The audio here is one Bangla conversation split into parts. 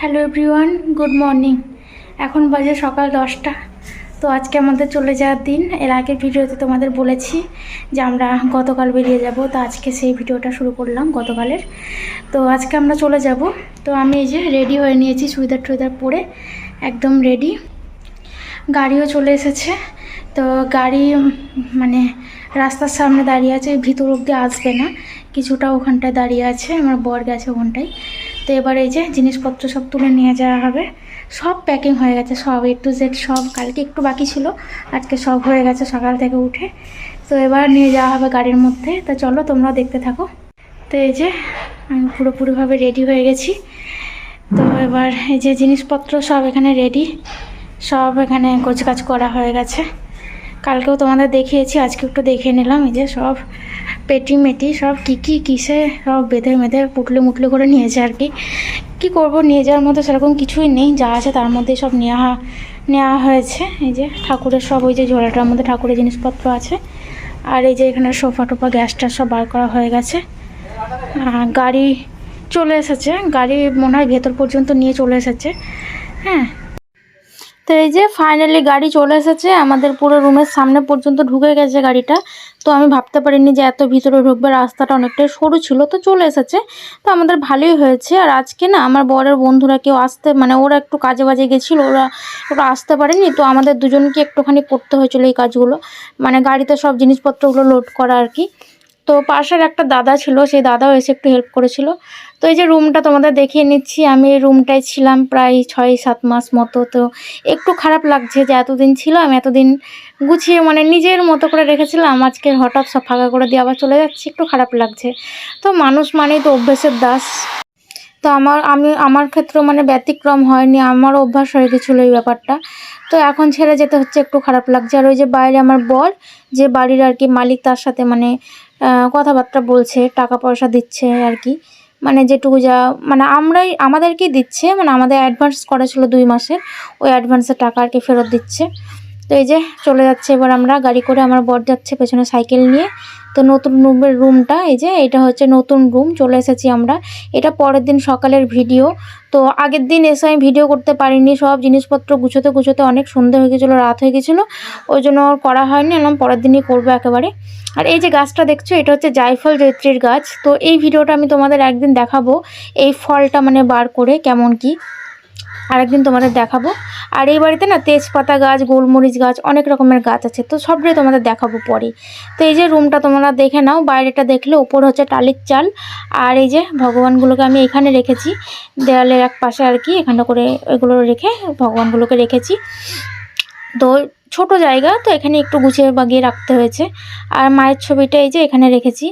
Hello everyone, good morning. এখন বাজে সকাল দশটা। তো আজকে আমাদের চলে যাওয়ার দিন। এর আগের ভিডিওতে তোমাদের বলেছি যে আমরা গতকাল বেরিয়ে যাব, তো আজকে সেই ভিডিওটা শুরু করলাম গতকালের। তো আজকে আমরা চলে যাব। তো আমি এই যে রেডি হয়ে নিয়েছি সুইদার টুইদার পরে একদম রেডি। গাড়িও চলে এসেছে। তো গাড়ি মানে রাস্তার সামনে দাঁড়িয়ে আছে, ভিতর অব্দি আসবে না। কিছুটা ওখানটায় দাঁড়িয়ে আছে, আমার বর গেছে ওখানটায়। তো এবার এই যে জিনিসপত্র সব তুলে নিয়ে যাওয়া হবে। সব প্যাকিং হয়ে গেছে, সব এ টু জেড সব কালকে একটু বাকি ছিল। আজকে সব হয়ে গেছে সকাল থেকে উঠে। তো এবার নিয়ে যাওয়া হবে গাড়ির মধ্যে। তো চলো তোমরাও দেখতে থাকো। তো এই যে আমি পুরোপুরিভাবে রেডি হয়ে গেছি। তো এবার এই যে জিনিসপত্র সব এখানে রেডি সব এখানে গোছগাছ করা হয়ে গেছে। কালকেও তোমাদের দেখিয়েছি, আজকে একটু দেখে নিলাম। এই যে সব পেটি মেটি সব কী কী কিসে সব বেঁধে মেধে পুটলে মুটলে করে নিয়েছে আর কি। কী করব, নিয়ে যাওয়ার মতো সেরকম কিছুই নেই, যা আছে তার মধ্যে সব নেওয়া নেওয়া হয়েছে। এই যে ঠাকুরের সব ওই যে ঝোলাটার মধ্যে ঠাকুরের জিনিসপত্র আছে। আর এই যে এখানে সোফা টোফা, গ্যাস ট্যাস সব বার করা হয়ে গেছে। গাড়ি চলে এসেছে, গাড়ি মনে হয় ভেতর পর্যন্ত নিয়ে চলে এসেছে। হ্যাঁ। তো এই যে ফাইনালি গাড়ি চলে এসেছে, আমাদের পুরো রুমের সামনে পর্যন্ত ঢুকে গেছে গাড়িটা। তো আমি ভাবতে পারিনি যে এত ভিতরে ঢুকবে, রাস্তাটা অনেকটাই সরু ছিল, তো চলে এসেছে। তো আমাদের ভালোই হয়েছে। আর আজকে না আমার বরের বন্ধুরা কেউ আসতে মানে ওরা একটু কাজে বাজে গেছিল, ওরা ওরা আসতে পারেনি। তো আমাদের দুজনকে একটুখানি করতে হয়েছিল এই কাজগুলো। মানে গাড়িতে সব জিনিসপত্রগুলো লোড করা আর কি। তো পাশের একটা দাদা ছিল, সেই দাদাও এসে একটু হেল্প করেছিল। তো এই যে রুমটা তোমাদের দেখিয়ে নিচ্ছি, আমি এই রুমটায় ছিলাম প্রায় ছয়, সাত মাস মতো। তো একটু খারাপ লাগছে যে এতদিন ছিলাম, এতদিন গুছিয়ে মানে নিজের মতো করে রেখেছিলাম। আজকে হঠাৎ সব ফাঁকা করে দিয়ে আবার চলে যাচ্ছি, একটু খারাপ লাগছে। তো মানুষ মানেই তো অভ্যেসের দাস। তো আমার, আমি, আমার ক্ষেত্রে মানে ব্যতিক্রম হয়নি আমারও অভ্যাস হয়ে গেছিল এই ব্যাপারটা। তো এখন ছেড়ে যেতে হচ্ছে, একটু খারাপ লাগছে। আর ওই যে বাইরে আমার বর, যে বাড়ির আর কি মালিক, তার সাথে মানে কথাবার্তা বলছে টাকা পয়সা দিচ্ছে আর কি। মানে যেটুকু যা মানে আমরাই, আমাদেরকেই দিচ্ছে মানে আমাদের অ্যাডভান্স করা ছিল দুই মাসের, ওই অ্যাডভান্সের টাকা আর কি ফেরত দিচ্ছে। তো এই যে চলে যাচ্ছে, এবার আমরা গাড়ি করে আমার বর যাচ্ছে পেছনে সাইকেল নিয়ে। তো নতুন রুমের রুমটা, এই যে এটা হচ্ছে নতুন রুম, চলে এসেছি আমরা। এটা পরের দিন সকালের ভিডিও। তো আগের দিন এসে আমি ভিডিও করতে পারিনি, সব জিনিসপত্র গুছোতে গুছোতে অনেক সন্ধে হয়ে গেছিল, রাত হয়ে গেছিল। ওই জন্য করা হয়নি, এলাম পরের দিনই করব একেবারে। আর এই যে গাছটা দেখছ, এটা হচ্ছে জায়ফল জৈত্রীর গাছ। তো এই ভিডিওটা আমি তোমাদের একদিন দেখাবো, এই ফলটা মানে বার করে কেমন কি। আরেকদিন তোমাদের দেখাবো। আর এই বাড়িতে না তেজপাতা গাছ, গোলমরিচ গাছ অনেক রকমের গাছ আছে, তো সবটাই তোমাদের দেখাবো পরে। তো এই যে রুমটা তোমরা দেখে নাও, বাইরেটা দেখলে ওপর হচ্ছে টালির চাল, আর এই যে ভগবানগুলোকে আমি এখানে রেখেছি। দেওয়ালের এক পাশে আর কি এখানে করে এগুলো রেখে ভগবানগুলোকে রেখেছি। তো ছোট জায়গা, তো এখানে একটু গুছিয়ে বাগিয়ে রাখতে হয়েছে। আর মায়ের ছবিটা এই যে এখানে রেখেছি।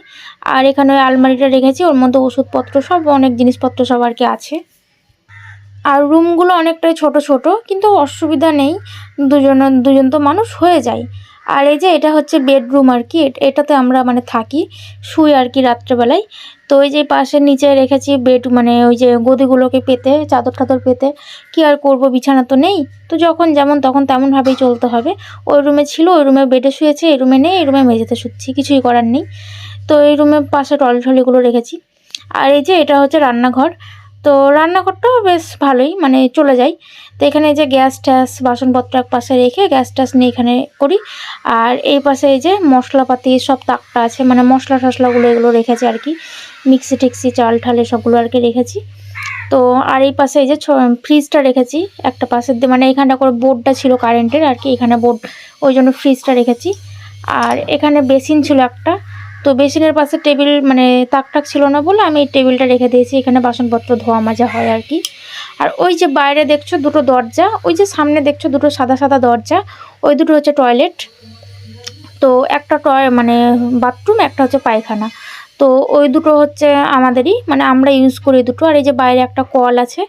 আর এখানে ওই আলমারিটা রেখেছি, ওর মধ্যে ওষুধপত্র সব, অনেক জিনিসপত্র সব আর কি আছে। আর রুমগুলো অনেকটাই ছোট ছোট, কিন্তু অসুবিধা নেই। দুজন দুজন তো মানুষ হয়ে যায়। আর এই যে এটা হচ্ছে বেডরুম আর কি এটাতে আমরা মানে থাকি, শুই আর কি রাত্রেবেলায়। তো ওই যে পাশের নিচে রেখেছি বেড মানে ওই যে গদিগুলোকে পেতে, চাদর টাদর পেতে। কি আর করব, বিছানা তো নেই। তো যখন যেমন তখন তেমনভাবেই চলতে হবে। ওই রুমে ছিল, ওই রুমে বেডে শুয়েছে, এই রুমে নেই, এই রুমে মেঝেতে শুচ্ছি, কিছুই করার নেই। তো এই রুমে পাশে টলি টলিগুলো রেখেছি। আর এই যে এটা হচ্ছে রান্নাঘর। তো রান্নাঘরটাও বেশ ভালোই মানে চলে যায়। তো এখানে যে গ্যাস ট্যাস, বাসনপত্র এক পাশে রেখে গ্যাস ট্যাস নিয়ে এখানে করি। আর এই পাশে এই যে মশলাপাতি, সব তাকটা আছে মানে মশলা টশলাগুলো এগুলো রেখেছি আর কি। মিক্সি টিক্সি, চাল ঠালে সবগুলো আর কি রেখেছি। তো আর এই পাশে এই যে ফ্রিজটা রেখেছি, একটা পাশের দিয়ে মানে এখানটা করে বোর্ডটা ছিল কারেন্টের আর কি, এখানে বোর্ড, ওই জন্য ফ্রিজটা রেখেছি। আর এখানে বেসিন ছিল একটা তো বেসিনের পাশে টেবিল মানে তাক টাক ছিল না বলে আমি টেবিলটা রেখে দিয়েছি। এখানে বাসনপত্র, ধোয়া মাজা হয় আর কি। আর ওই যে বাইরে দেখছ দুটো দরজা, ওই যে সামনে দেখছ দুটো সাদা সাদা দরজা, ওই দুটো হচ্ছে টয়লেট। তো একটা টয় মানে বাথরুম, একটা হচ্ছে পায়খানা। তো ওই দুটো হচ্ছে আমাদেরই মানে আমরা ইউজ করি দুটো। আর এই যে বাইরে একটা কল আছে